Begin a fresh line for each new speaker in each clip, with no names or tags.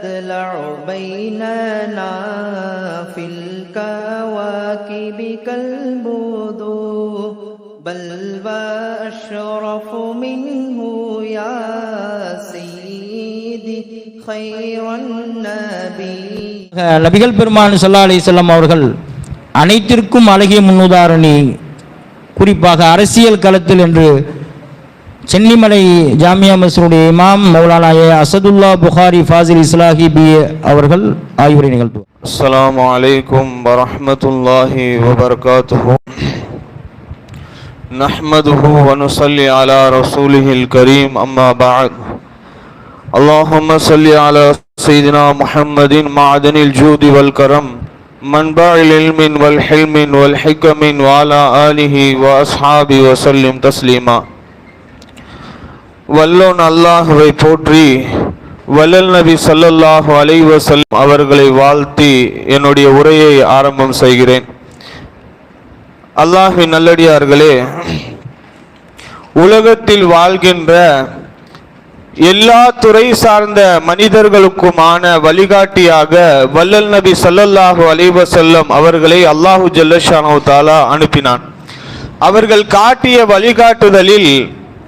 تطلع بيننا في الكواكب كالبدور بل وأشرف منه يا سيدي خير النبي
நபிகள் பெருமான் ஸல்லல்லாஹு அலைஹி வஸல்லம் அவர்கள் அனைத்திற்கும் அழகிய முன்னுதாரணி குறிப்பாக அரசியல் களத்தில் என்று சென்னிமலை ஜாமியா மஸ்ருடைய இமாம் மௌலானா ஏ அசதுல்லா புகாரி ஃபாசில் இஸ்லாஹி பி அவர்கள் ஆய்வுரை நிகழ்த்துவார்
السلام عليكم ورحمة الله وبركاته نحمده ونصلي على رسوله الكريم أما بعد اللهم صل على سيدنا محمد معدن الجود والكرم منبع العلم والحلم والحكم وعلى آله وأصحابه وسلم تسليما வல்லோன் அல்லாஹுவை போற்றி வல்லல் நபி சல்லல்லாஹு அலைஹி அவர்களை வாழ்த்தி என்னுடைய உரையை ஆரம்பம் செய்கிறேன். அல்லாஹ்வின் நல்லடியார்களே உலகத்தில் வாழ்கின்ற எல்லா துறை சார்ந்த மனிதர்களுக்குமான வழிகாட்டியாக வல்லல் நபி சல்லல்லாஹு அலைவசல்லம் அவர்களை அல்லாஹு ஜல்லஷானோ தாலா அனுப்பினான். அவர்கள் காட்டிய வழிகாட்டுதலில்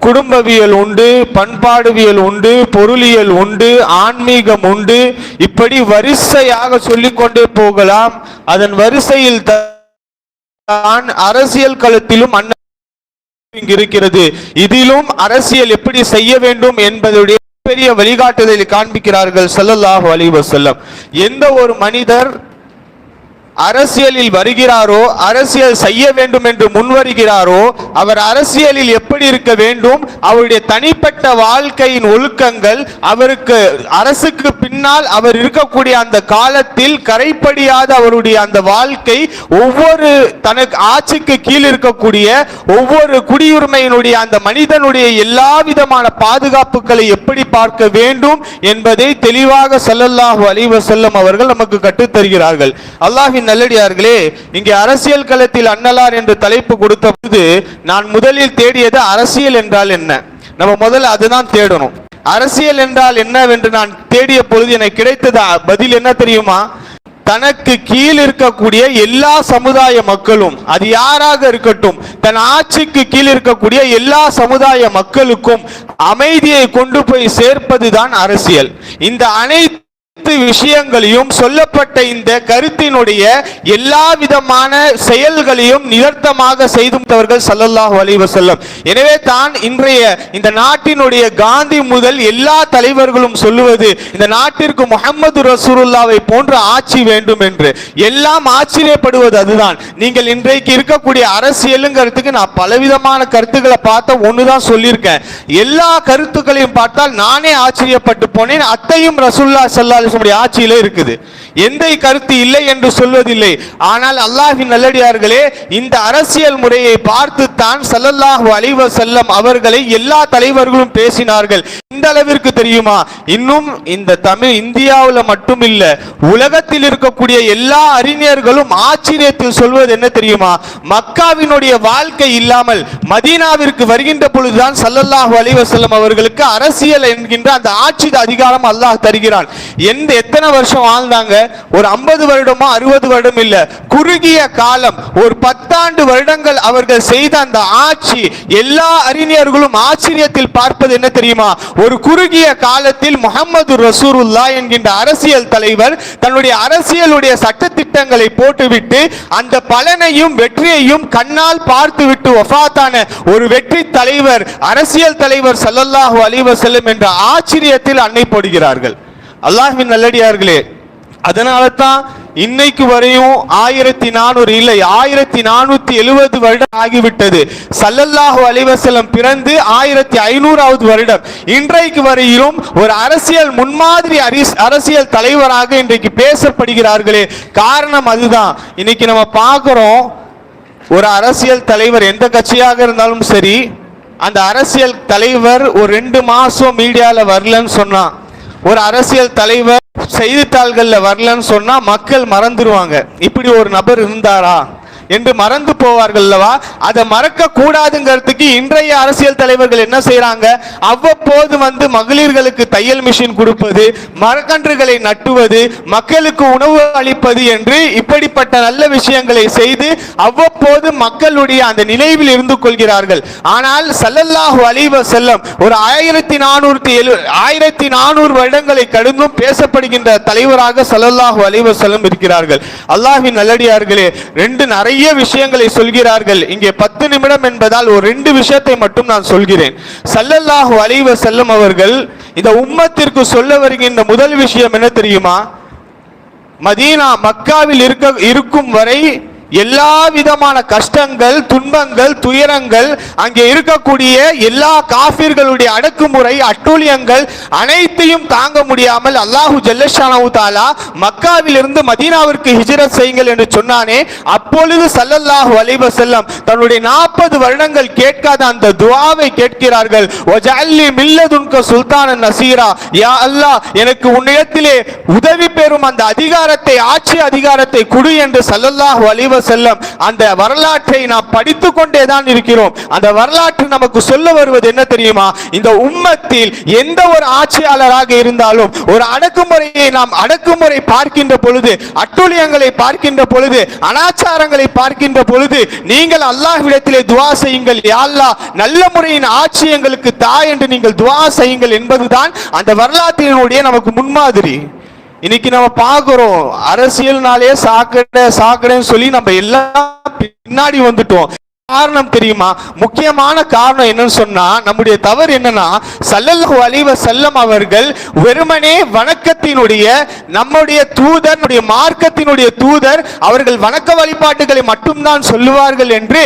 குடும்பவியல் உண்டு பண்பாடுவியல் உண்டு பொருளியல் உண்டு ஆன்மீகம் உண்டு. இப்படி வரிசையாக சொல்லிக்கொண்டே போகலாம். அதன் வரிசையில் தான் அரசியல் களத்திலும் அண்ணன் இருக்கிறது இதிலும் அரசியல் எப்படி செய்ய வேண்டும் என்பதுடைய பெரிய வழிகாட்டுதலை காண்பிக்கிறார்கள். செல்லல்லாஹு அலைஹி வஸல்லம். எந்த ஒரு மனிதர் அரசியலில் வருகிறாரோ அரசியல் செய்ய வேண்டும் என்று முன்வருகிறாரோ அவர் அரசியலில் எப்படி இருக்க வேண்டும் அவருடைய தனிப்பட்ட வாழ்க்கையின் ஒழுக்கங்கள் அவருக்கு அரசுக்கு பின்னால் அவர் இருக்கக்கூடிய அந்த காலத்தில் கரைப்படியாத அவருடைய அந்த வாழ்க்கை ஒவ்வொரு தனக்கு ஆட்சிக்கு கீழ் இருக்கக்கூடிய ஒவ்வொரு குடியுரிமையினுடைய அந்த மனிதனுடைய எல்லா விதமான பாதுகாப்புகளை எப்படி பார்க்க வேண்டும் என்பதை தெளிவாக ஸல்லல்லாஹு அலைஹி அவர்கள் நமக்கு கற்றுத் தருகிறார்கள் அல்லாஹ்வின் நல்லடியார்களே இங்கே அரசியல் களத்தில் அண்ணலார் என்று தலைப்பு கொடுத்த போது நான் முதலில் தேடியது அரசியல் என்றால் என்ன? நம்ம முதல்ல அதுதான் தேடணும். அரசியல் என்றால் என்னவென்று நான் தேடிய பொழுது எனக்கு கிடைத்தது பதில் என்ன தெரியுமா? தனக்கு கீழ் இருக்கக்கூடிய எல்லா சமுதாய மக்களும் அது யாராக இருக்கட்டும் தன் ஆட்சிக்கு கீழ் இருக்கக்கூடிய எல்லா சமுதாய மக்களுக்கும் அமைதியை கொண்டு போய் சேர்ப்பதுதான் அரசியல். இந்த அனைத்து விஷயங்களையும் சொல்லப்பட்ட இந்த கருத்தினுடைய எல்லா விதமான செயல்களையும் நிரர்த்தமாக செய்து முடித்தவர்கள் ஸல்லல்லாஹு எனவே தான் இன்றைய இந்த நாட்டினுடைய காந்தி முதல் எல்லா தலைவர்களும் சொல்லுவது இந்த நாட்டிற்கு முகமது ரசூலுல்லாவை போன்ற ஆட்சி வேண்டும் என்று. எல்லாம் ஆச்சரியப்படுவது அதுதான். நீங்கள் இன்றைக்கு இருக்கக்கூடிய அரசியலுங்கிறதுக்கு நான் பலவிதமான கருத்துக்களை பார்த்த ஒண்ணுதான் சொல்லியிருக்கேன். எல்லா கருத்துக்களையும் பார்த்தால் நானே ஆச்சரியப்பட்டு போனேன். அத்தையும் ரசூல்லா ஸல்லல்லாஹு அலைஹி ஆட்சியிலே இருக்குது. எந்த கருத்து இல்லை என்று சொல்வதில்லை. ஆனால் அல்லாஹின் நல்லடியார்களே இந்த அரசியல் முறையை பார்த்து தான் அலிவ செல்லம் அவர்களை எல்லா தலைவர்களும் பேசினார்கள். இந்த அளவிற்கு தெரியுமா? இன்னும் இந்த தமிழ் இந்தியாவில் மட்டும் இல்ல உலகத்தில் இருக்கக்கூடிய எல்லா அறிஞர்களும் ஆச்சரியத்தில் சொல்வது என்ன தெரியுமா? மக்காவினுடைய வாழ்க்கை இல்லாமல் மதீனாவிற்கு வருகின்ற பொழுதுதான் சல்லல்லாஹு அலைஹி வஸல்லம் அவர்களுக்கு அரசியல் என்கின்ற அந்த ஆட்சி அதிகாரம் அல்லாஹ் தருகிறான். எந்த எத்தனை வருஷம் வாழ்ந்தாங்க? ஒரு ஐம்பது வருடமா அறுபது வருடம் இல்ல. குறுகிய காலம் ஒரு பத்தாண்டு வருடங்கள் அவர்கள் செய்த அந்த ஆட்சி எல்லா அறிஞர்களும் ஆச்சரியத்தில் பார்ப்பது என்ன தெரியுமா? ஒரு குறுகிய காலத்தில் முகமது ரசூருல்லா என்கின்ற அரசியல் தலைவர் தன்னுடைய அரசியலுடைய சட்ட திட்டங்களை போட்டுவிட்டு அந்த பலனையும் வெற்றியையும் கண்ணால் பார்த்துவிட்டு ஒஃபாத்தான ஒரு வெற்றி தலைவர் அரசியல் தலைவர் சல்லல்லாஹு அலிவசல்லம் என்ற ஆச்சரியத்தில் அன்னை போடுகிறார்கள் அல்லாஹின் நல்லடியார்களே அதனால தான் இன்னைக்கு வரையும் ஆயிரத்தி நானூறு இல்லை ஆயிரத்தி நானூத்தி எழுபது வருடம் ஆகிவிட்டது. சல்லல்லாஹு அலிவசலம் பிறந்து ஆயிரத்தி ஐநூறாவது வருடம். இன்றைக்கு வரையிலும் ஒரு அரசியல் முன்மாதிரி அரிஸ்- அரசியல் தலைவராக இன்றைக்கு பேசப்படுகிறார்களே காரணம் அதுதான். இன்னைக்கு நம்ம பார்க்கிறோம் ஒரு அரசியல் தலைவர் எந்த கட்சியாக இருந்தாலும் சரி அந்த அரசியல் தலைவர் ஒரு ரெண்டு மாசம் மீடியால வரலன்னு சொன்னான். ஒரு அரசியல் தலைவர் செய்தித்தாள்களில் வரலன்னு சொன்னால் மக்கள் மறந்துடுவாங்க இப்படி ஒரு நபர் இருந்தாரா? என்று மறந்து போவார்கள் அல்லவா அதை மறக்க கூடாதுங்கிறதுக்கு இன்றைய அரசியல் தலைவர்கள் என்ன செய்யறாங்க அவ்வப்போது வந்து மகளிர்களுக்கு தையல் மிஷின் கொடுப்பது மரக்கன்றுகளை நட்டுவது மக்களுக்கு உணவு அளிப்பது என்று இப்படிப்பட்ட நல்ல விஷயங்களை செய்து அவ்வப்போது மக்களுடைய அந்த நினைவில் இருந்து கொள்கிறார்கள். ஆனால் சல்லல்லாஹு அலிவ செல்லம் ஒரு ஆயிரத்தி நானூற்றி எழு ஆயிரத்தி நானூறு வருடங்களை கடந்தும் பேசப்படுகின்ற தலைவராக சல்லல்லாஹு அலிவ செல்லம் இருக்கிறார்கள். அல்லாஹின் நல்லடியார்களே ரெண்டு நிறைய விஷயங்களை சொல்கிறார்கள். இங்கே பத்து நிமிடம் என்பதால் ஒரு ரெண்டு விஷயத்தை மட்டும் நான் சொல்கிறேன். சல்லல்லாஹு அலைவ வஸல்லம் அவர்கள் இந்த உம்மத்திற்கு சொல்ல வருகின்ற முதல் விஷயம் என்ன தெரியுமா? மதீனா மக்காவில் இருக்க இருக்கும் வரை எல்லா விதமான கஷ்டங்கள் துன்பங்கள் துயரங்கள் அங்கே இருக்கக்கூடிய எல்லா காபிர்களுடைய அடக்குமுறை அட்டூழியங்கள் அனைத்தையும் தாங்க முடியாமல் அல்லாஹு ஜல்லஷானு தாலா மக்காவிலிருந்து மதீனாவிற்கு ஹிஜரத் செய்யுங்கள் என்று சொன்னானே. அப்பொழுது சல்லல்லாஹு அலைவ செல்லம் தன்னுடைய நாற்பது வருடங்கள் கேட்காத அந்த துவாவை கேட்கிறார்கள். ஒஜல்லி மில்லதுன்க சுல்தான நசீரா. யா அல்லாஹ் எனக்கு உன்னிடத்திலே உதவி பெறும் அந்த அதிகாரத்தை ஆட்சி அதிகாரத்தை குடு என்று சல்லல்லாஹு அலைவ செல்லம். அந்த வரலாற்றை நாம் படித்து கொண்டே தான் இருக்கிறோம். அந்த வரலாற்று நமக்கு சொல்ல வருவது என்ன தெரியுமா? இந்த உம்மத்தில் எந்த ஒரு ஆட்சியாளராக இருந்தாலும் ஒரு அடக்குமுறையை நாம் அடக்குமுறை பார்க்கின்ற பொழுது அட்டூழியங்களை பார்க்கின்ற பொழுது அனாச்சாரங்களை பார்க்கின்ற பொழுது நீங்கள் அல்லாஹ்விடத்திலே துவா செய்யுங்கள். யாழ்லா நல்ல முறையின் ஆட்சி எங்களுக்கு தா என்று நீங்கள் துவா செய்யுங்கள் என்பதுதான் அந்த வரலாற்றினுடைய நமக்கு முன்மாதிரி. இன்னைக்கு நம்ம பாக்குறோம் அரசியல்னாலே சாக்கடை சாக்கடைன்னு சொல்லி நம்ம எல்லாம் பின்னாடி வந்துட்டோம். காரணம் தெரியுமா? முக்கியமான காரணம் என்னன்னு சொன்னா நம்முடைய தவறு என்னன்னா சல்லல்லாஹு அலிவ செல்லம் அவர்கள் வெறுமனே வணக்கத்தினுடைய நம்முடைய தூதர் நம்முடைய மார்க்கத்தினுடைய தூதர் அவர்கள் வணக்க வழிபாட்டுகளை மட்டும்தான் சொல்லுவார்கள் என்று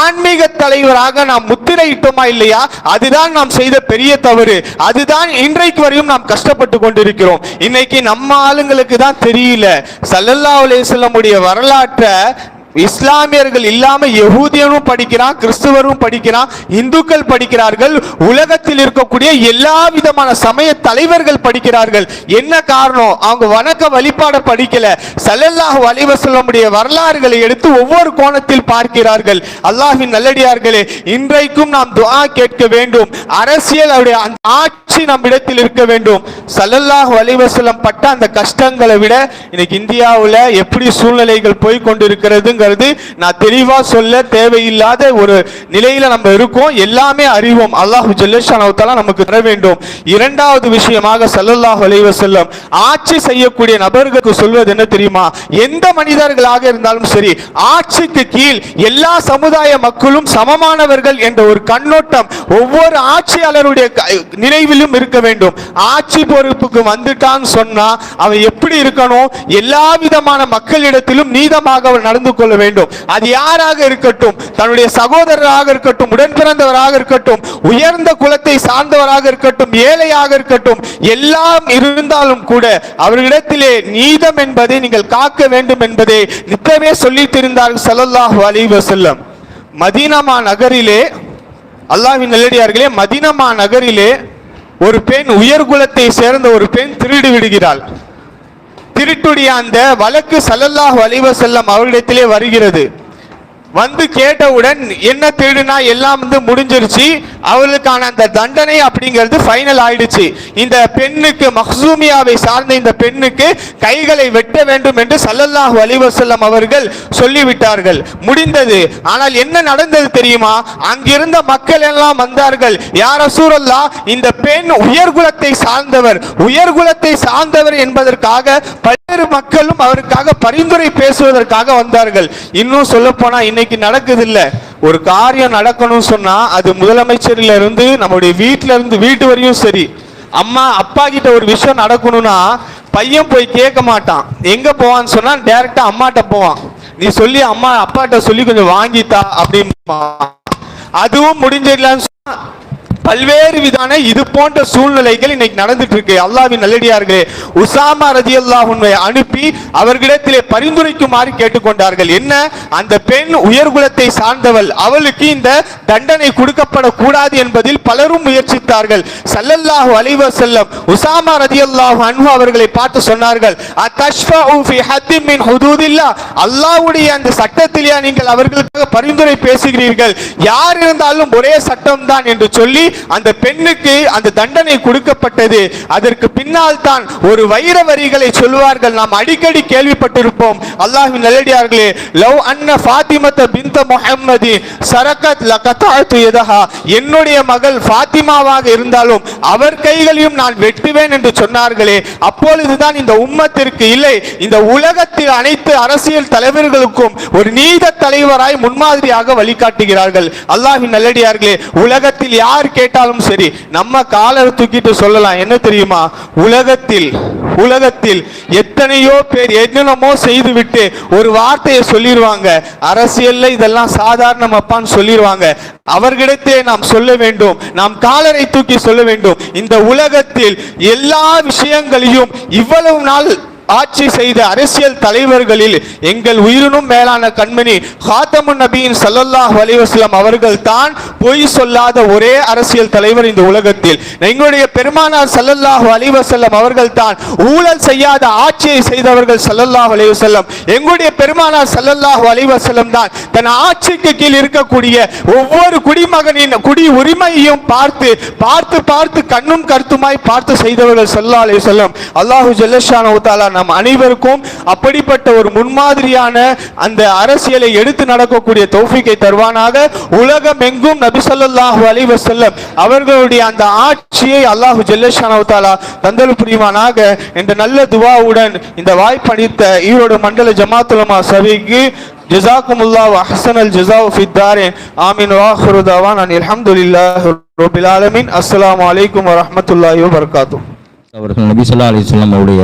ஆன்மீக தலைவராக நாம் முத்திரையிட்டோமா இல்லையா? அதுதான் நாம் செய்த பெரிய தவறு. அதுதான் இன்றைக்கு வரையும் நாம் கஷ்டப்பட்டு கொண்டிருக்கிறோம். இன்னைக்கு நம்ம ஆளுங்களுக்கு தான் தெரியல. சல்லல்லா அலிசல்லமுடைய வரலாற்றை இஸ்லாமியர்கள் இல்லாம யகூதியனும் படிக்கிறான் கிறிஸ்துவரும் படிக்கிறான் இந்துக்கள் படிக்கிறார்கள் உலகத்தில் இருக்கக்கூடிய எல்லா விதமான சமய தலைவர்கள் படிக்கிறார்கள். என்ன காரணம்? அவங்க வணக்க வழிபாட படிக்கல. சல்லல்லாஹு அலைஹி வஸல்லமுடைய வரலாறுகளை எடுத்து ஒவ்வொரு கோணத்தில் பார்க்கிறார்கள். அல்லாஹின் நல்லடியார்களே இன்றைக்கும் நாம் துவா கேட்க வேண்டும். அரசியல் அவருடைய அந்த ஆட்சி நம்மிடத்தில் இருக்க வேண்டும். சல்லல்லாஹ் அலைஹி வஸல்லம் பட்ட அந்த கஷ்டங்களை விட இன்னைக்கு இந்தியாவில் எப்படி சூழ்நிலைகள் போய் அப்படிங்கிறது நான் தெளிவா சொல்ல தேவையில்லாத ஒரு நிலையில நம்ம இருக்கோம். எல்லாமே அறிவோம். அல்லாஹு ஜல்லஷானவத்தால நமக்கு தர வேண்டும். இரண்டாவது விஷயமாக சல்லல்லாஹ் அலைஹி செல்லம் ஆட்சி செய்யக்கூடிய நபர்களுக்கு சொல்வது என்ன தெரியுமா? எந்த மனிதர்களாக இருந்தாலும் சரி ஆட்சிக்கு கீழ் எல்லா சமுதாய மக்களும் சமமானவர்கள் என்ற ஒரு கண்ணோட்டம் ஒவ்வொரு ஆட்சியாளருடைய நினைவிலும் இருக்க வேண்டும். ஆட்சி பொறுப்புக்கு வந்துட்டான்னு சொன்னா அவன் எப்படி இருக்கணும்? எல்லா விதமான மக்களிடத்திலும் நீதமாக அவன் நடந்து கொள்ள கொள்ள வேண்டும். அது யாராக இருக்கட்டும் தன்னுடைய சகோதரராக இருக்கட்டும் உடன் பிறந்தவராக இருக்கட்டும் உயர்ந்த குலத்தை சார்ந்தவராக இருக்கட்டும் ஏழையாக இருக்கட்டும் எல்லாம் இருந்தாலும் கூட அவர்களிடத்திலே நீதம் என்பதை நீங்கள் காக்க வேண்டும் என்பதை நித்தமே சொல்லித் தெரிந்தார்கள் ஸல்லல்லாஹு செல்லம் மதீனமா நகரிலே அல்லாஹின் நல்லடியார்களே மதீனமா நகரிலே ஒரு பெண் உயர்குலத்தை சேர்ந்த ஒரு பெண் திருடி விடுகிறாள். திருட்டுடைய அந்த வழக்கு சல்லல்லாஹ் அலைஹி வஸல்லம் அவர்களிடத்திலே வருகிறது. வந்து கேட்டவுடன் என்ன திருடுனா எல்லாம் வந்து முடிஞ்சிருச்சு. அவர்களுக்கான அந்த தண்டனை அப்படிங்கிறது ஃபைனல் ஆயிடுச்சு. இந்த பெண்ணுக்கு மஹ்சூமியாவை சார்ந்த இந்த பெண்ணுக்கு கைகளை வெட்ட வேண்டும் என்று சல்லல்லாஹ் அலிவசல்லம் அவர்கள் சொல்லிவிட்டார்கள். முடிந்தது. ஆனால் என்ன நடந்தது தெரியுமா? அங்கிருந்த மக்கள் எல்லாம் வந்தார்கள். யார் அசூரல்லா இந்த பெண் உயர்குலத்தை சார்ந்தவர் உயர்குலத்தை சார்ந்தவர் என்பதற்காக பல்வேறு மக்களும் அவருக்காக பரிந்துரை பேசுவதற்காக வந்தார்கள். இன்னும் சொல்ல போனா இன்னைக்கு நடக்குது இல்ல ஒரு காரியம் நடக்கணும்னு சொன்னா அது முதலமைச்சர்ல இருந்து நம்முடைய வீட்டுல இருந்து வீட்டு வரையும் சரி. அம்மா அப்பா கிட்ட ஒரு விஷயம் நடக்கணும்னா பையன் போய் கேட்க மாட்டான். எங்க போவான்னு சொன்னா டைரக்டா அம்மாட்ட போவான். நீ சொல்லி அம்மா அப்பாட்ட சொல்லி கொஞ்சம் வாங்கித்தா அப்படின்னு அதுவும் முடிஞ்சிடலான்னு சொன்னா பல்வேறு விதான இது போன்ற சூழ்நிலைகள் இன்னைக்கு நடந்துட்டு இருக்கு அல்லாவின் நல்லடியார்களே உசாமா ரதி அல்லாஹுன்மை அனுப்பி அவர்களிடத்திலே பரிந்துரைக்குமாறு கேட்டுக்கொண்டார்கள். என்ன? அந்த பெண் உயர்குலத்தை சார்ந்தவள். அவளுக்கு இந்த தண்டனை கொடுக்கப்படக்கூடாது என்பதில் பலரும் முயற்சித்தார்கள். சல்லல்லாஹு அலைவ செல்லம் உசாமா ரதி அல்லாஹு அன்பு அவர்களை பார்த்து சொன்னார்கள் அல்லாவுடைய அல்லாஹ்வுடைய அந்த சட்டத்திலேயே நீங்கள் அவர்களுக்காக பரிந்துரை பேசுகிறீர்கள். யார் இருந்தாலும் ஒரே சட்டம் தான் என்று சொல்லி அந்த பெண்ணுக்கு அந்த தண்டனை கொடுக்கப்பட்டது. அதற்கு பின்னால் தான் ஒரு வைர வரிகளை சொல்வார்கள். நாம் அடிக்கடி கேள்விப்பட்டிருப்போம். அல்லாஹின் நல்லடியார்களே லவ் அன்ன ஃபாத்திமத்த பிந்த முஹம்மதி சரக்கத் லகத்தாத்து எதஹா என்னுடைய மகள் ஃபாத்திமாவாக இருந்தாலும் அவர் கைகளையும் நான் வெட்டுவேன் என்று சொன்னார்களே. அப்பொழுதுதான் இந்த உம்மத்திற்கு இல்லை. இந்த உலகத்தில் அனைத்து அரசியல் தலைவர்களுக்கும் ஒரு நீத தலைவராய் முன்மாதிரியாக வழிகாட்டுகிறார்கள். அல்லாஹின் நல்லடியார்களே உலகத்தில் யார் கேட்டு கேட்டாலும் சரி நம்ம காலரை தூக்கிட்டு சொல்லலாம். என்ன தெரியுமா? உலகத்தில் உலகத்தில் எத்தனையோ பேர் என்னென்னமோ செய்துவிட்டு ஒரு வார்த்தையை சொல்லிடுவாங்க அரசியல்ல இதெல்லாம் சாதாரணம் அப்பான்னு சொல்லிடுவாங்க அவர்களிடத்தே நாம் சொல்ல வேண்டும். நாம் காலரை தூக்கி சொல்ல வேண்டும். இந்த உலகத்தில் எல்லா விஷயங்களையும் இவ்வளவு நாள் ஆட்சி செய்த அரசியல் தலைவர்களில் எங்கள் உயிரினும் மேலான கண்மணி ஹாத்தமு நபியின் சல்லல்லாஹ் அலைஹி அவர்கள் தான் பொய் சொல்லாத ஒரே அரசியல் தலைவர் இந்த உலகத்தில். எங்களுடைய பெருமானார் சல்லல்லாஹ் அலைஹி அவர்கள் தான் ஊழல் செய்யாத ஆட்சியை செய்தவர்கள் சல்லல்லாஹ் அலைஹி எங்களுடைய பெருமானார் சல்லல்லாஹ் அலைஹி தான் தன் ஆட்சிக்கு கீழ் இருக்கக்கூடிய ஒவ்வொரு குடிமகனின் குடி உரிமையையும் பார்த்து பார்த்து பார்த்து கண்ணும் கருத்துமாய் பார்த்து செய்தவர்கள் சல்லா அலைஹி அல்லாஹு ஜல்லஷான நம் அனைவருக்கும் அப்படிப்பட்ட ஒரு முன்மாதிரியான அந்த அரசியலை எடுத்து நடக்கக்கூடிய தௌஃபீக்கை தருவானாக. உலகம் எங்கும் நபிசல்லாஹு ஸல்லல்லாஹு அலைஹி அவர்களுடைய அந்த ஆட்சியை அல்லாஹு ஜல்லஷானஹு தந்தல் புரிவானாக என்ற நல்ல துவாவுடன் இந்த வாய்ப்பளித்த ஈரோடு மண்டல ஜமாத்துலமா சபைக்கு جزاكم ஜஸாக்குமுல்லாஹ் அஹ்சனல் ஜஸாவு ஃபித் தாரின் ஆமீன். வாஹிரு தவான் அனில் அல்ஹம்துலில்லாஹி ரப்பில் ஆலமீன். அஸ்ஸலாமு அலைக்கும் வரஹ்மத்துல்லாஹி வபரகாத்துஹு
அவர்கள் நபி சொல்லா அலைஹி வஸல்லம் அவருடைய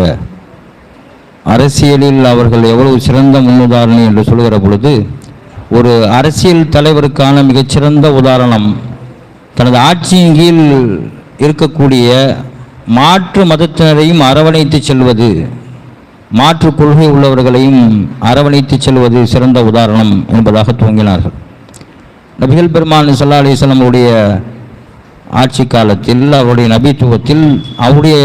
அரசியலில் அவர்கள் எவ்வளவு சிறந்த முன்னுதாரணி என்று சொல்கிற பொழுது ஒரு அரசியல் தலைவருக்கான மிகச்சிறந்த உதாரணம் தனது ஆட்சியின் கீழ் இருக்கக்கூடிய மாற்று மதத்தினரையும் அரவணைத்து செல்வது மாற்று கொள்கை உள்ளவர்களையும் அரவணைத்து செல்வது சிறந்த உதாரணம் என்பதாக துவங்கினார்கள். நபிகள் பெருமான் சல்லா அலிஸ்லாமுடைய ஆட்சி காலத்தில் அவருடைய நபித்துவத்தில் அவருடைய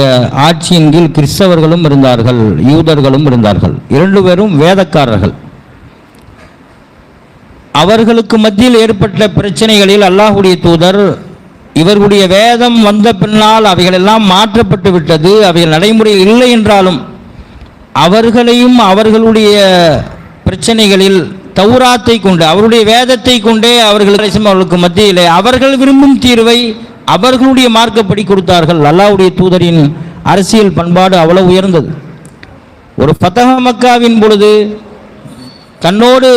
ஆட்சியின் கீழ் கிறிஸ்தவர்களும் இருந்தார்கள் யூதர்களும் இருந்தார்கள். இரண்டு பேரும் வேதக்காரர்கள். அவர்களுக்கு மத்தியில் ஏற்பட்ட பிரச்சனைகளில் அல்லாஹுடைய தூதர் இவர்களுடைய வேதம் வந்த பின்னால் அவைகளெல்லாம் மாற்றப்பட்டு விட்டது அவைகள் நடைமுறையில் இல்லை என்றாலும் அவர்களையும் அவர்களுடைய பிரச்சனைகளில் தௌராத்தை கொண்டு அவருடைய வேதத்தை கொண்டே அவர்கள் அவர்களுக்கு மத்தியிலே அவர்கள் விரும்பும் தீர்வை அவர்களுடைய மார்க்கப்படி கொடுத்தார்கள். அல்லாவுடைய தூதரின் அரசியல் பண்பாடு அவ்வளவு உயர்ந்தது. ஒரு ஃபதஹ மக்காவின் பொழுது தன்னோடு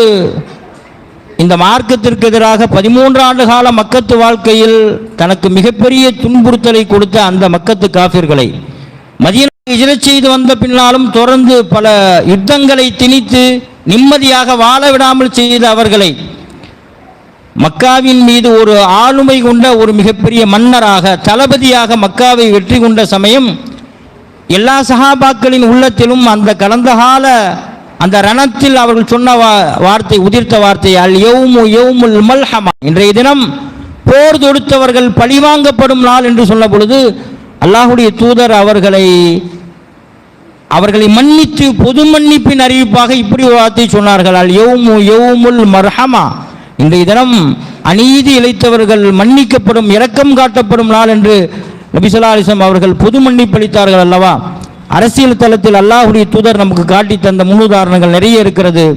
இந்த மார்க்கத்திற்கு எதிராக பதிமூன்று ஆண்டு கால மக்கத்து வாழ்க்கையில் தனக்கு மிகப்பெரிய துன்புறுத்தலை கொடுத்த அந்த மக்கத்து காஃபிர்களை மதீனா இஜரச் செய்து வந்த பின்னாலும் தொடர்ந்து பல யுத்தங்களை திணித்து நிம்மதியாக வாழ விடாமல் செய்த அவர்களை மக்காவின் மீது ஒரு ஆளுமை கொண்ட ஒரு மிகப்பெரிய மன்னராக தளபதியாக மக்காவை வெற்றி கொண்ட சமயம் எல்லா சஹாபாக்களின் உள்ளத்திலும் அந்த கடந்த கால அந்த ரணத்தில் அவர்கள் சொன்ன வா- வார்த்தை உதிர்த்த வார்த்தை அல் யௌமு யௌமுல் மல்ஹமா. இன்றைய தினம் போர் தொடுத்தவர்கள் பழிவாங்கப்படும் நாள் என்று சொன்ன பொழுது அல்லாஹுடைய தூதர் அவர்களை அவர்களை மன்னித்து பொது மன்னிப்பின் அறிவிப்பாக இப்படி வார்த்தை சொன்னார்கள். அல் யௌமு யௌமுல் மர்ஹமா. இன்றைய தினம் அநீதி இழைத்தவர்கள் மன்னிக்கப்படும் இரக்கம் காட்டப்படும் நாள் என்று நபிசல்லா அவர்கள் பொது மன்னிப்பு அளித்தார்கள் அல்லவா? அரசியல் தளத்தில் அல்லாஹுடைய தூதர் நமக்கு காட்டி தந்த முன்னுதாரணங்கள் நிறைய இருக்கிறது.